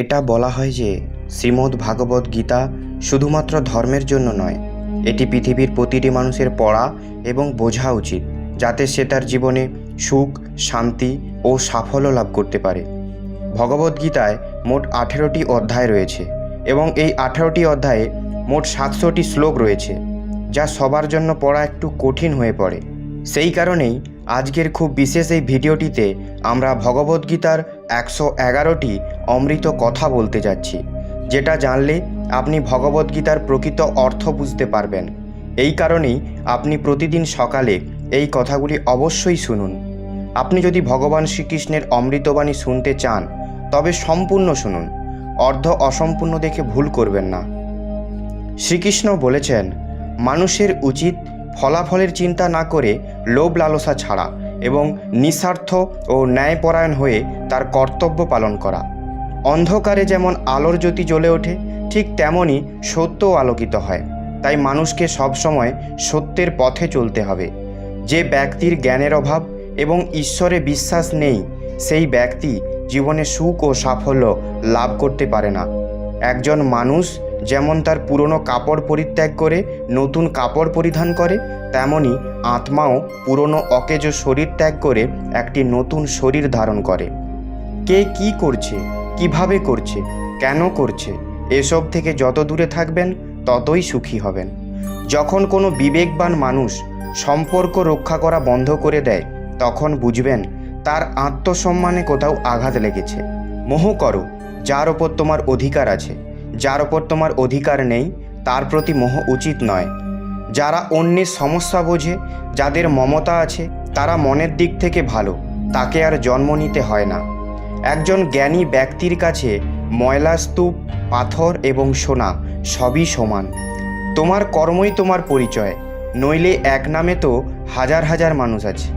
এটা বলা হয় যে শ্রীমদ্ ভাগবত গীতা শুধুমাত্র ধর্মের জন্য নয়, এটি পৃথিবীর প্রতিটি মানুষের পড়া এবং বোঝা উচিত, যাতে সে তার জীবনে সুখ, শান্তি ও সাফল্য লাভ করতে পারে। ভগবদ্গীতায় মোট আঠেরোটি অধ্যায় রয়েছে এবং এই আঠেরোটি অধ্যায়ে মোট সাতশোটি শ্লোক রয়েছে, যা সবার জন্য পড়া একটু কঠিন হয়ে পড়ে। সেই কারণেই আজকের খুব বিশেষ এই ভিডিওটিতে আমরা ভগবদ্গীতার একশো এগারোটি অমৃত কথা বলতে যাচ্ছি। যেটা জানলে আপনি ভগবদ্গীতার প্রকৃত অর্থ বুঝতে পারবেন। এই কারণেই আপনি প্রতিদিন সকালে এই কথাগুলি অবশ্যই শুনুন। আপনি যদি ভগবান শ্রীকৃষ্ণের অমৃতবাণী শুনতে চান, তবে সম্পূর্ণ শুনুন। অর্ধ অসম্পূর্ণ দেখে ভুল করবেন না। শ্রীকৃষ্ণ বলেছেন, মানুষের উচিত ফলাফলের চিন্তা না করে লোভ লালসা ছাড়া এবং নিঃস্বার্থ ও ন্যায়পরায়ণ হয়ে তার কর্তব্য পালন করা। অন্ধকারে যেমন আলোর জ্যোতি জ্বলে ওঠে, ঠিক তেমনই সত্যও আলোকিত হয়। তাই মানুষকে সবসময় সত্যের পথে চলতে হবে। যে ব্যক্তির জ্ঞানের অভাব এবং ঈশ্বরে বিশ্বাস নেই, সেই ব্যক্তি জীবনে সুখ ও সাফল্য লাভ করতে পারে না। একজন মানুষ যেমন তার পুরনো কাপড় পরিত্যাগ করে, নতুন কাপড় পরিধান করে তেমনি আত্মাও পুরনো অকেজ শরীর ত্যাগ করে একটি নতুন শরীর ধারণ করে। কে কি করছে? কীভাবে করছে, কেন করছে, এসব থেকে যত দূরে থাকবেন, ততই সুখী হবেন। যখন কোনো বিবেকবান মানুষ সম্পর্ক রক্ষা করা বন্ধ করে দেয়, তখন বুঝবেন তার আত্মসম্মানে কোথাও আঘাত লেগেছে। মোহ করো, যার ওপর তোমার অধিকার আছে। যার ওপর তোমার অধিকার নেই, তার প্রতি মোহ উচিত নয়। যারা অন্যের সমস্যা বোঝে, যাদের মমতা আছে, তারা মনের দিক থেকে ভালো, তাকে আর জন্ম নিতে হয় না। একজন জ্ঞানী ব্যক্তির কাছে ময়লা স্তূপ, পাথর এবং সোনা সবই সমান। তোমার কর্মই তোমার পরিচয়, নইলে এক নামে তো হাজার হাজার মানুষ আছে।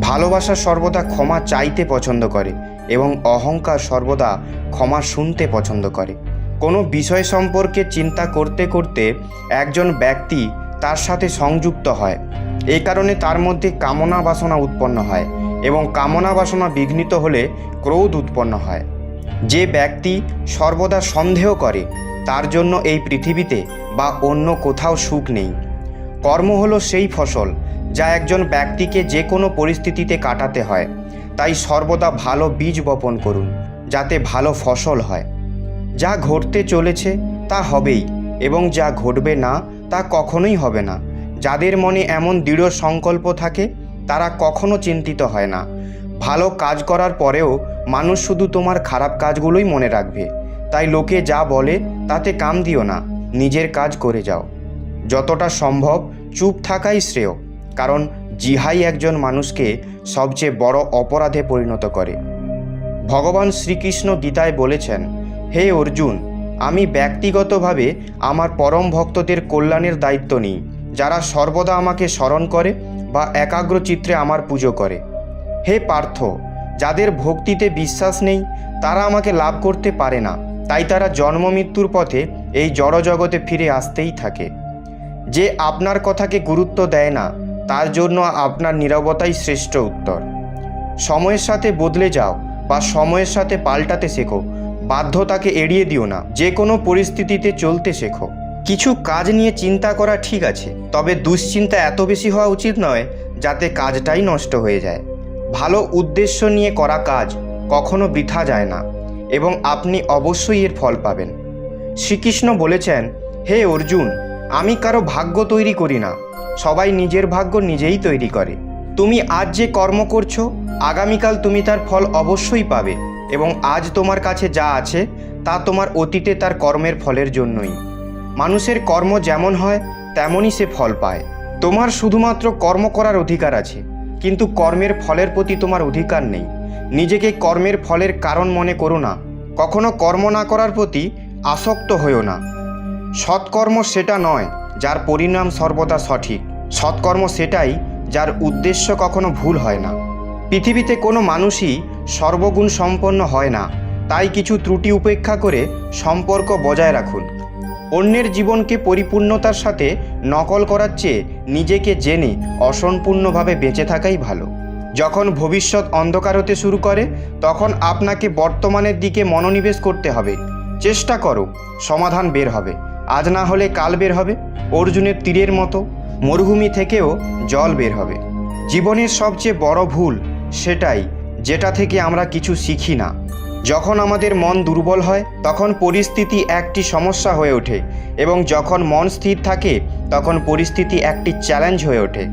ভালোবাসা সর্বদা ক্ষমা চাইতে পছন্দ করে এবং অহংকার সর্বদা ক্ষমা শুনতে পছন্দ করে। কোনো বিষয় সম্পর্কে চিন্তা করতে করতে একজন ব্যক্তি তার সাথে সংযুক্ত হয়। এই কারণে তার মধ্যে কামনা বাসনা উৎপন্ন হয়। এবং কামনা বাসনা বিঘ্নিত হলে ক্রোধ উৎপন্ন হয়। যে ব্যক্তি সর্বদা সন্দেহ করে, তার জন্য এই পৃথিবীতে বা অন্য কোথাও সুখ নেই। কর্ম হলো সেই ফসল যা একজন ব্যক্তিকে যে কোনো পরিস্থিতিতে কাটাতে হয়। তাই সর্বদা ভালো বীজ বপন করুন, যাতে ভালো ফসল হয়। যা ঘটতে চলেছে তা হবেই, এবং যা ঘটবে না তা কখনোই হবে না। যাদের মনে এমন দৃঢ় সংকল্প থাকে তারা কখনো চিন্তিত হয় না। ভালো কাজ করার পরেও মানুষ শুধু তোমার খারাপ কাজগুলোই মনে রাখবে। তাই লোকে যা বলে, তাতে কাম দিও না, নিজের কাজ করে যাও। যতটা সম্ভব চুপ থাকাই শ্রেয়, কারণ জিহাই একজন মানুষকে সবচেয়ে বড় অপরাধে পরিণত করে। ভগবান শ্রীকৃষ্ণ গীতায় বলেছেন, হে অর্জুন, আমি ব্যক্তিগতভাবে আমার পরম ভক্তদের কল্যাণের দায়িত্ব নিই, যারা সর্বদা আমাকে স্মরণ করে বা একাগ্র চিত্রে আমার পুজো করে। হে পার্থ, যাদের ভক্তিতে বিশ্বাস নেই, তারা আমাকে লাভ করতে পারে না। তাই তারা জন্ম মৃত্যুর পথে এই জড়জগতে ফিরে আসতেই থাকে। যে আপনার কথাকে গুরুত্ব দেয় না, তার জন্য আপনার নীরবতাই শ্রেষ্ঠ উত্তর। সময়ের সাথে বদলে যাও বা সময়ের সাথে পাল্টাতে শেখো। বাধ্যতাকে এড়িয়ে দিও না। যে কোনো পরিস্থিতিতে চলতে শেখো। কিছু কাজ নিয়ে চিন্তা করা ঠিক আছে, তবে দুশ্চিন্তা এত বেশি হওয়া উচিত নয় যাতে কাজটাই নষ্ট হয়ে যায়। ভালো উদ্দেশ্য নিয়ে করা কাজ কখনো বৃথা যায় না, এবং আপনি অবশ্যই এর ফল পাবেন। শ্রীকৃষ্ণ বলেছেন, হে অর্জুন, আমি কারও ভাগ্য তৈরি করি না, সবাই নিজের ভাগ্য নিজেই তৈরি করে। তুমি আজ যে কর্ম করছ, আগামীকাল তুমি তার ফল অবশ্যই পাবে, এবং আজ তোমার কাছে যা আছে, তা তোমার অতীতে তার কর্মের ফলের জন্যই। মানুষের কর্ম যেমন হয়, তেমনই সে ফল পায়। তোমার শুধুমাত্র কর্ম করার অধিকার আছে, কিন্তু কর্মের ফলের প্রতি তোমার অধিকার নেই। নিজেকে কর্মের ফলের কারণ মনে করো না, কখনো কর্ম না করার প্রতি আসক্ত হইও না। সৎকর্ম সেটা নয় যার পরিণাম সর্বদা সঠিক, সৎকর্ম সেটাই যার উদ্দেশ্য কখনো ভুল হয় না। পৃথিবীতে কোনো মানুষই সর্বগুণ সম্পন্ন হয় না, তাই কিছু ত্রুটি উপেক্ষা করে সম্পর্ক বজায় রাখুন। অন্যের জীবনকে পরিপূর্ণতার সাথে নকল করার চেয়ে নিজেকে জেনে অসম্পূর্ণভাবে বেঁচে থাকাই ভালো। যখন ভবিষ্যৎ অন্ধকার হতে শুরু করে, তখন আপনাকে বর্তমানের দিকে মনোনিবেশ করতে হবে। চেষ্টা করো, সমাধান বের হবে। আজ না হলে কাল বের হবে, অর্জুনের তীরের মতো মরুভূমি থেকেও জল বের হবে। জীবনের সবচেয়ে বড় ভুল সেটাই, যেটা থেকে আমরা কিছু শিখি না। যখন আমাদের মন দুর্বল হয়, তখন পরিস্থিতি একটি সমস্যা হয়ে ওঠে এবং যখন মন স্থির থাকে, তখন পরিস্থিতি একটি চ্যালেঞ্জ হয়ে ওঠে।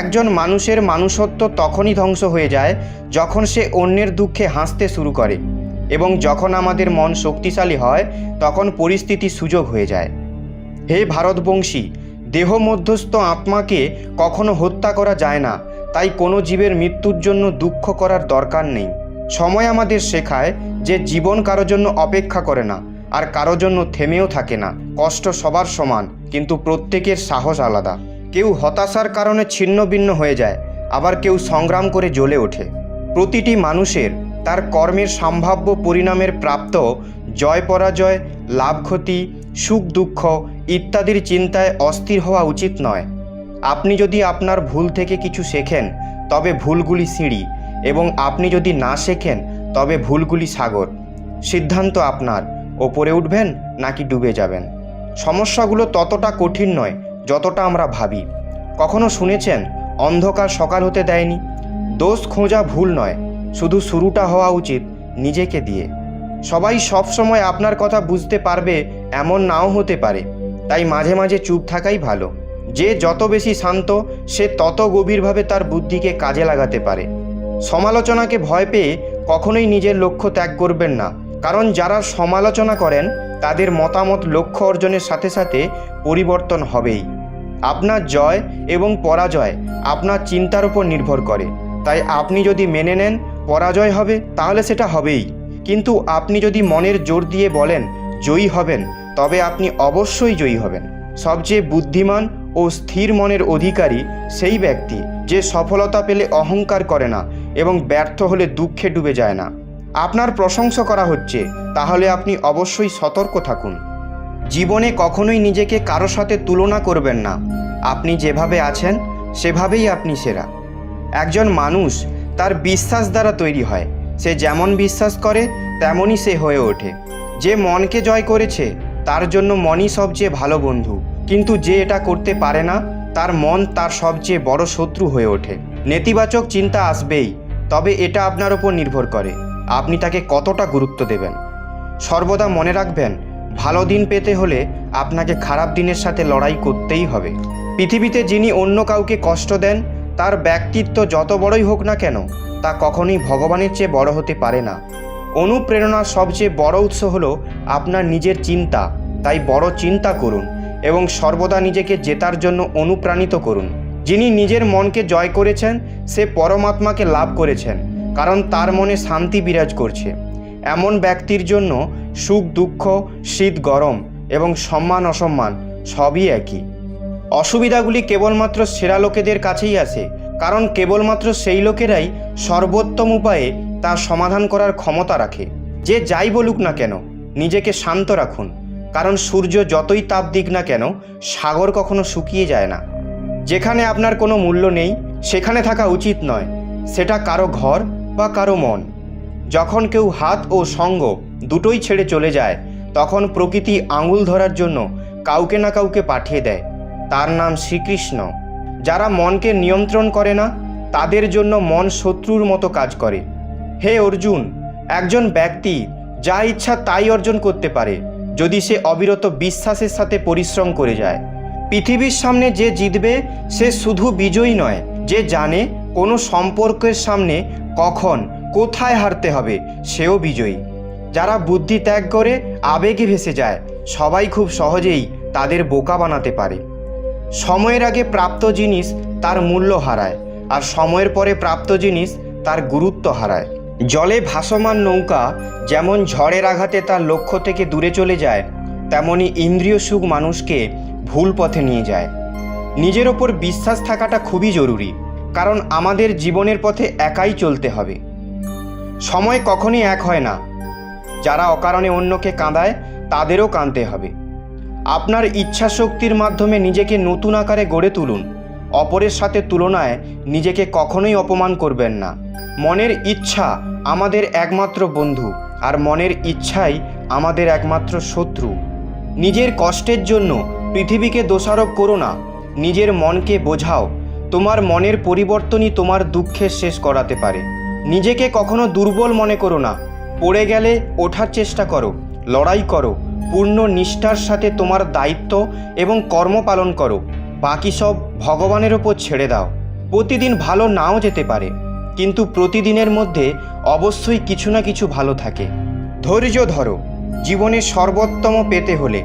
একজন মানুষের মানুষত্ব তখনই ধ্বংস হয়ে যায় যখন সে অন্যের দুঃখে হাসতে শুরু করে এবং যখন আমাদের মন শক্তিশালী হয়, তখন পরিস্থিতি সুযোগ হয়ে যায়। হে ভারতবংশী, দেহ মধ্যস্থ আত্মাকে কখনো হত্যা করা যায় না, তাই কোনো জীবের মৃত্যুর জন্য দুঃখ করার দরকার নেই। সময় আমাদের শেখায় যে জীবন কারও জন্য অপেক্ষা করে না, আর কারও জন্য থেমেও থাকে না। কষ্ট সবার সমান, কিন্তু প্রত্যেকের সাহস আলাদা। কেউ হতাশার কারণে ছিন্ন ভিন্ন হয়ে যায়, আবার কেউ সংগ্রাম করে জ্বলে ওঠে। প্রতিটি মানুষের তার কর্মের সম্ভাব্য পরিণামের প্রাপ্ত জয় পরাজয়, লাভ ক্ষতি, সুখ দুঃখ ইত্যাদির চিন্তায় অস্থির হওয়া উচিত নয়। আপনি যদি আপনার ভুল থেকে কিছু শেখেন, তবে ভুলগুলি সিঁড়ি এবং আপনি যদি না শেখেন, তবে ভুলগুলি সাগর। সিদ্ধান্ত আপনার। ওপরে উঠবেন নাকি ডুবে যাবেন। সমস্যাগুলো ততটা কঠিন নয়, যতটা আমরা ভাবি। কখনো শুনেছেন, অন্ধকার সকাল হতে দেয়নি? দোষ খোঁজা ভুল নয়, শুধু শুরুটা হওয়া উচিত নিজেকে দিয়ে। সবাই সব সময় আপনার কথা বুঝতে পারবে, এমন নাও হতে পারে। তাই মাঝে মাঝে চুপ থাকাই ভালো। যে যত বেশি শান্ত, সে তত গভীরভাবে তার বুদ্ধিকে কাজে লাগাতে পারে। সমালোচনাকে ভয় পেয়ে কখনোই নিজের লক্ষ্য ত্যাগ করবেন না। কারণ যারা সমালোচনা করেন, তাদের মতামত লক্ষ্য অর্জনের সাথে সাথে পরিবর্তন হবেই। আপনার জয় এবং পরাজয় আপনার চিন্তার উপর নির্ভর করে। তাই আপনি যদি মেনে নেন, পরাজয় হবে, তাহলে সেটা হবেই। কিন্তু আপনি যদি মনের জোর দিয়ে বলেন, জয়ী হবেন, তবে আপনি অবশ্যই জয়ী হবেন। সবচেয়ে বুদ্ধিমান ও স্থির মনের অধিকারী সেই ব্যক্তি যে সফলতা পেলে অহংকার করে না এবং ব্যর্থ হলে দুঃখে ডুবে যায় না। আপনার প্রশংসা করা হচ্ছে, তাহলে আপনি অবশ্যই সতর্ক থাকুন। জীবনে কখনোই নিজেকে কারও সাথে তুলনা করবেন না। আপনি যেভাবে আছেন, সেভাবেই আপনি সেরা। একজন মানুষ তার বিশ্বাস দ্বারা তৈরি হয়। সে যেমন বিশ্বাস করে, তেমনই সে হয়ে ওঠে। যে মনকে জয় করেছে, তার জন্য মনই সবচেয়ে ভালো বন্ধু। কিন্তু যে এটা করতে পারে না, তার মন তার সবচেয়ে বড় শত্রু হয়ে ওঠে। নেতিবাচক চিন্তা আসবেই। তবে এটা আপনার ওপর নির্ভর করে। আপনি তাকে কতটা গুরুত্ব দেবেন? সর্বদা মনে রাখবেন, ভালো দিন পেতে হলে আপনাকে খারাপ দিনের সাথে লড়াই করতেই হবে। পৃথিবীতে যিনি অন্য কাউকে কষ্ট দেন, তার ব্যক্তিত্ব যত বড়ই হোক না কেন, তা কখনোই ভগবানের চেয়ে বড় হতে পারে না। অনুপ্রেরণার সবচেয়ে বড় উৎস হলো আপনার নিজের চিন্তা। তাই বড় চিন্তা করুন এবং সর্বদা নিজেকে জেতার জন্য অনুপ্রাণিত করুন। যিনি নিজের মনকে জয় করেছেন, সে পরমাত্মাকে লাভ করেছেন, কারণ তার মনে শান্তি বিরাজ করছে। এমন ব্যক্তির জন্য সুখ, দুঃখ, শীত, গরম এবং সম্মান, অসম্মান সবই একই। অসুবিধাগুলি কেবলমাত্র সেরা লোকেদের কাছেই আসে, কারণ কেবলমাত্র সেই লোকেরাই সর্বোত্তম উপায়ে তা সমাধান করার ক্ষমতা রাখে। যে যাই বলুক না কেন, নিজেকে শান্ত রাখুন, কারণ সূর্য যতই তাপ দিক না কেন, সাগর কখনো শুকিয়ে যায় না। যেখানে আপনার কোনো মূল্য নেই, সেখানে থাকা উচিত নয়। সেটা কারও ঘর বা কারও মন। যখন কেউ হাত ও সঙ্গ দুটোই ছেড়ে চলে যায়, তখন প্রকৃতি আঙুল ধরার জন্য কাউকে না কাউকে পাঠিয়ে দেয়। তার নাম শ্রীকৃষ্ণ। যারা মনকে নিয়ন্ত্রণ করে না, তাদের জন্য মন শত্রুর মতো কাজ করে। হে অর্জুন, একজন ব্যক্তি যা ইচ্ছা তাই অর্জন করতে পারে, যদি সে অবিরত বিশ্বাসের সাথে পরিশ্রম করে যায়। পৃথিবীর সামনে যে জিতবে, সে শুধু বিজয়ী নয়, যে জানে কোনো সম্পর্কের সামনে কখন, কোথায় হারতে হবে, সেও বিজয়ী। যারা বুদ্ধি ত্যাগ করে আবেগে ভেসে যায়, সবাই খুব সহজেই তাদের বোকা বানাতে পারে। সময়ের আগে প্রাপ্ত জিনিস তার মূল্য হারায়, আর সময়ের পরে প্রাপ্ত জিনিস তার গুরুত্ব হারায়। জলে ভাসমান নৌকা যেমন ঝড়ের আঘাতে তার লক্ষ্য থেকে দূরে চলে যায়, তেমনি ইন্দ্রিয় সুখ মানুষকে ভুল পথে নিয়ে যায়। নিজের ওপর বিশ্বাস থাকাটা খুবই জরুরি, কারণ আমাদের জীবনের পথে একাই চলতে হবে। সময় কখনই এক হয় না। যারা অকারণে অন্যকে কাঁদায়, তাদেরও কাঁদতে হবে। আপনার ইচ্ছা শক্তির মাধ্যমে নিজেকে নতুন আকারে গড়ে তুলুন। অপরের সাথে তুলনায় নিজেকে কখনোই অপমান করবেন না। মনের ইচ্ছা আমাদের একমাত্র বন্ধু, আর মনের ইচ্ছাই আমাদের একমাত্র শত্রু। নিজের কষ্টের জন্য পৃথিবীকে দোষারোপ করো না, নিজের মনকে বোঝাও, তোমার মনের পরিবর্তনই তোমার দুঃখের শেষ করাতে পারে। নিজেকে কখনো দুর্বল মনে করো না, পড়ে গেলে ওঠার চেষ্টা করো, লড়াই করো, পূর্ণ নিষ্ঠার সাথে তোমার দায়িত্ব এবং কর্ম পালন করো, বাকি সব ভগবানের ওপর ছেড়ে দাও। প্রতিদিন ভালো নাও যেতে পারে, কিন্তু প্রতিদিনের মধ্যে অবশ্যই কিছু না কিছু ভালো থাকে। ধৈর্য ধরো জীবনে সর্বোত্তম পেতে হলে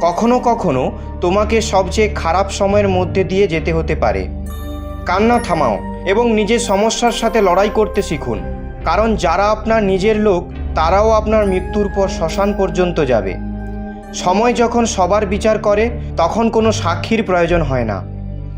কখনো কখনো তোমাকে সবচেয়ে খারাপ সময়ের মধ্যে দিয়ে যেতে হতে পারে। কান্না থামাও এবং নিজের সমস্যার সাথে লড়াই করতে শিখুন। কারণ যারা আপনার নিজের লোক, তারাও আপনার মৃত্যুর পর শ্মশান পর্যন্ত যাবে। সময় যখন সবার বিচার করে, তখন কোনো সাক্ষীর প্রয়োজন হয় না।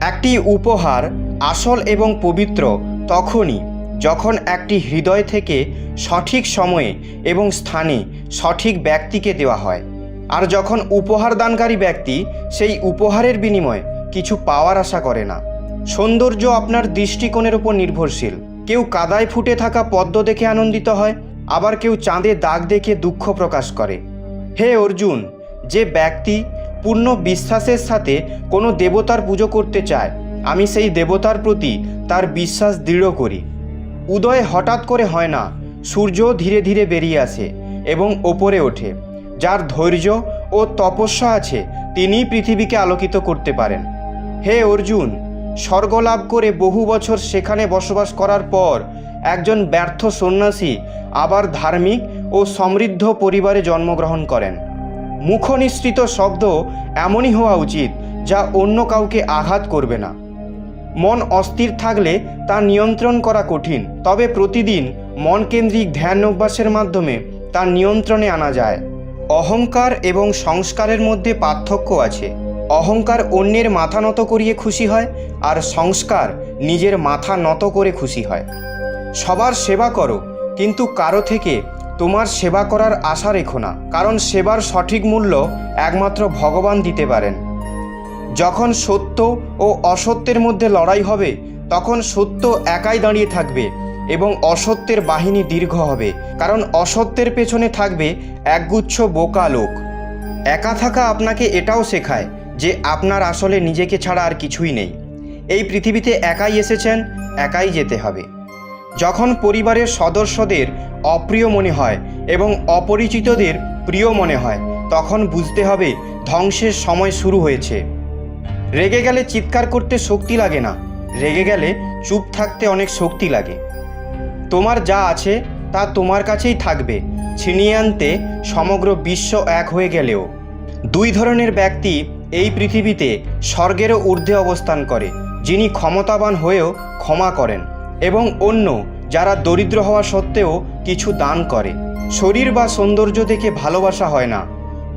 একটি উপহার, আসল এবং পবিত্র, তখনই, যখন একটি হৃদয় থেকে সঠিক সময়ে এবং স্থানে সঠিক ব্যক্তিকে দেওয়া হয়। আর যখন উপহার দানকারী ব্যক্তি সেই উপহারের বিনিময়ে কিছু পাওয়ার আশা করে না। সৌন্দর্য আপনার দৃষ্টিকোণের উপর নির্ভরশীল। কেউ কাদায় ফুটে থাকা পদ্ম দেখে আনন্দিত হয়, আবার কেউ চাঁদে দাগ দেখে দুঃখ প্রকাশ করে। হে অর্জুন, যে ব্যক্তি পূর্ণ বিশ্বাসের সাথে কোনো দেবতার পুজো করতে চায়, আমি সেই দেবতার প্রতি তার বিশ্বাস দৃঢ় করি। উদয় হঠাৎ করে হয় না সূর্য ধীরে ধীরে বেরিয়ে আসে এবং ওপরে ওঠে। যার ধৈর্য ও তপস্যা আছে তিনি পৃথিবীকে আলোকিত করতে পারেন। হে অর্জুন স্বর্গ লাভ করে বহু বছর সেখানে বসবাস করার পর একজন ব্যর্থ সন্ন্যাসী আবার ধার্মিক ও সমৃদ্ধ পরিবারে জন্মগ্রহণ করেন। মুখনিসৃত শব্দ এমনই হওয়া উচিত যা অন্য কাউকে আঘাত করবে না। মন অস্থির থাকলে তা নিয়ন্ত্রণ করা কঠিন, তবে প্রতিদিন মন কেন্দ্রিক ধ্যান অভ্যাসের মাধ্যমে তা নিয়ন্ত্রণে আনা যায়। অহংকার এবং সংস্কারের মধ্যে পার্থক্য আছে। অহংকার অন্যের মাথা নত করিয়ে খুশি হয় আর সংস্কার নিজের মাথা নত করে খুশি হয়। সবার সেবা করো, কিন্তু কারও থেকে তোমার সেবা করার আশা রেখো না, কারণ সেবার সঠিক মূল্য একমাত্র ভগবান দিতে পারেন। যখন সত্য ও অসত্যের মধ্যে লড়াই হবে, তখন সত্য একাই দাঁড়িয়ে থাকবে এবং অসত্যের বাহিনী দীর্ঘ হবে, কারণ অসত্যের পেছনে থাকবে একগুচ্ছ বোকা লোক। একা থাকা আপনাকে এটাও শেখায় যে আপনার আসলে নিজেকে ছাড়া আর কিছুই নেই। এই পৃথিবীতে একাই এসেছেন, একাই যেতে হবে। যখন পরিবারের সদস্যদের অপ্রিয় মনে হয় এবং অপরিচিতদের প্রিয় মনে হয়, তখন বুঝতে হবে ধ্বংসের সময় শুরু হয়েছে। রেগে গেলে চিৎকার করতে শক্তি লাগে না, রেগে গেলে চুপ থাকতে অনেক শক্তি লাগে। তোমার যা আছে তা তোমার কাছেই থাকবে, ছিনিয়ে আনতে সমগ্র বিশ্ব এক হয়ে গেলেও। দুই ধরনের ব্যক্তি এই পৃথিবীতে স্বর্গেরও ঊর্ধ্বে অবস্থান করে, যিনি ক্ষমতাবান হয়েও ক্ষমা করেন, এবং অন্য যারা দরিদ্র হওয়া সত্ত্বেও কিছু দান করে। শরীর বা সৌন্দর্য দেখে ভালোবাসা হয় না,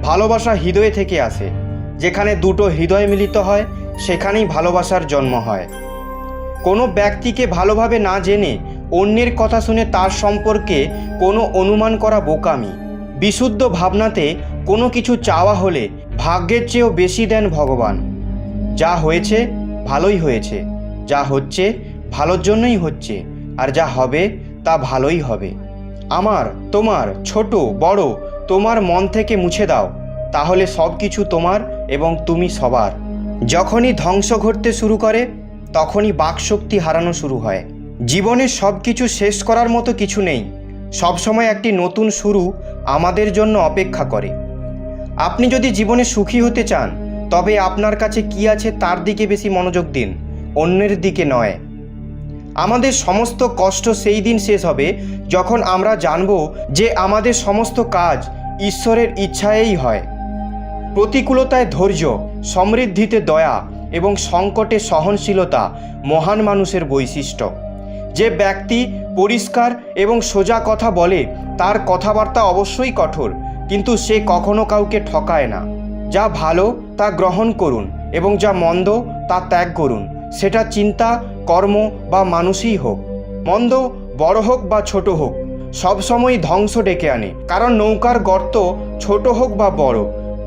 ভালোবাসা হৃদয়ে থেকে আসে। যেখানে দুটো হৃদয় মিলিত হয়, সেখানেই ভালোবাসার জন্ম হয়। কোনো ব্যক্তিকে ভালোভাবে না জেনে অন্যের কথা শুনে তার সম্পর্কে কোনো অনুমান করা বোকামি। বিশুদ্ধ ভাবনাতে কোনো কিছু চাওয়া হলে ভাগ্যের চেয়েও বেশি দেন ভগবান। যা হয়েছে, ভালোই হয়েছে। যা হচ্ছে, ভালোর জন্যই হচ্ছে। আর যা হবে, তা ভালোই হবে। আমার, তোমার, ছোট, বড়, তোমার মন থেকে মুছে দাও। তাহলে সব কিছু তোমার এবং তুমি সবার। যখনই ধ্বংস ঘটতে শুরু করে, তখনই বাকশক্তি হারানো শুরু হয়। জীবনে সব কিছু শেষ করার মতো কিছু নেই। সবসময় একটি নতুন শুরু আমাদের জন্য অপেক্ষা করে। আপনি যদি জীবনে সুখী হতে চান, তবে আপনার কাছে কি আছে তার দিকে বেশি মনোযোগ দিন, অন্যের দিকে নয়। আমাদের সমস্ত কষ্ট সেই দিন শেষ হবে যখন আমরা জানব যে আমাদের সমস্ত কাজ ঈশ্বরের ইচ্ছায়েই হয়। প্রতিকূলতায় ধৈর্য, সমৃদ্ধিতে দয়া এবং সংকটে সহনশীলতা মহান মানুষের বৈশিষ্ট্য। যে ব্যক্তি পরিষ্কার এবং সোজা কথা বলে, তার কথাবার্তা অবশ্যই কঠোর, কিন্তু সে কখনো কাউকে ঠকায় না। যা ভালো, তা গ্রহণ করুন, এবং যা মন্দ, তা ত্যাগ করুন, সেটা চিন্তা, কর্ম বা মানুষই হোক। মন্দ বড় হোক বা ছোট হোক সবসময় ধ্বংস ডেকে আনে, কারণ নৌকার গর্ত ছোট হোক বা বড়,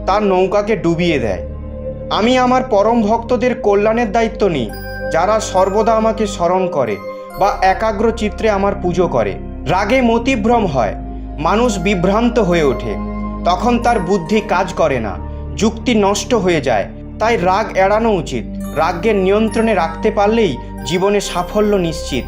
তার নৌকাকে ডুবিয়ে দেয়। আমি আমার পরম ভক্তদের কল্যাণের দায়িত্ব নিই, যারা সর্বদা আমাকে স্মরণ করে বা একাগ্র চিত্রে আমার পুজো করে। রাগে মতিভ্রম হয়। মানুষ বিভ্রান্ত হয়ে ওঠে। তখন তার বুদ্ধি কাজ করে না। যুক্তি নষ্ট হয়ে যায়। তাই রাগ এড়ানো উচিত। রাগকে নিয়ন্ত্রণে রাখতে পারলেই জীবনে সাফল্য নিশ্চিত।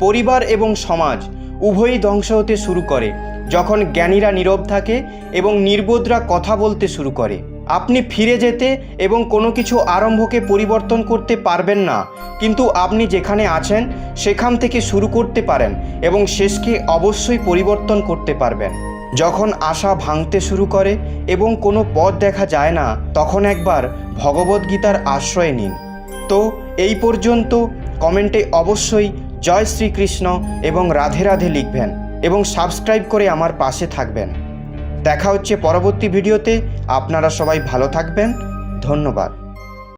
পরিবার এবং সমাজ উভয়ই ধ্বংস হতে শুরু করে। যখন জ্ঞানীরা নীরব থাকে এবং নির্বোধরা কথা বলতে শুরু করে। আপনি ফিরে যেতে এবং কোনো কিছু আরম্ভকে পরিবর্তন করতে পারবেন না। কিন্তু আপনি যেখানে আছেন, সেখান থেকে শুরু করতে পারেন এবং শেষকে অবশ্যই পরিবর্তন করতে পারবেন। যখন আশা ভাঙতে শুরু করে এবং কোনো পথ দেখা যায় না, তখন একবার ভগবদ্গীতার আশ্রয় নিন। তো, এই পর্যন্ত। কমেন্টে অবশ্যই জয় শ্রীকৃষ্ণ এবং রাধে রাধে লিখবেন এবং সাবস্ক্রাইব করে আমার পাশে থাকবেন। দেখা হচ্ছে পরবর্তী ভিডিওতে। আপনারা সবাই ভালো থাকবেন। ধন্যবাদ।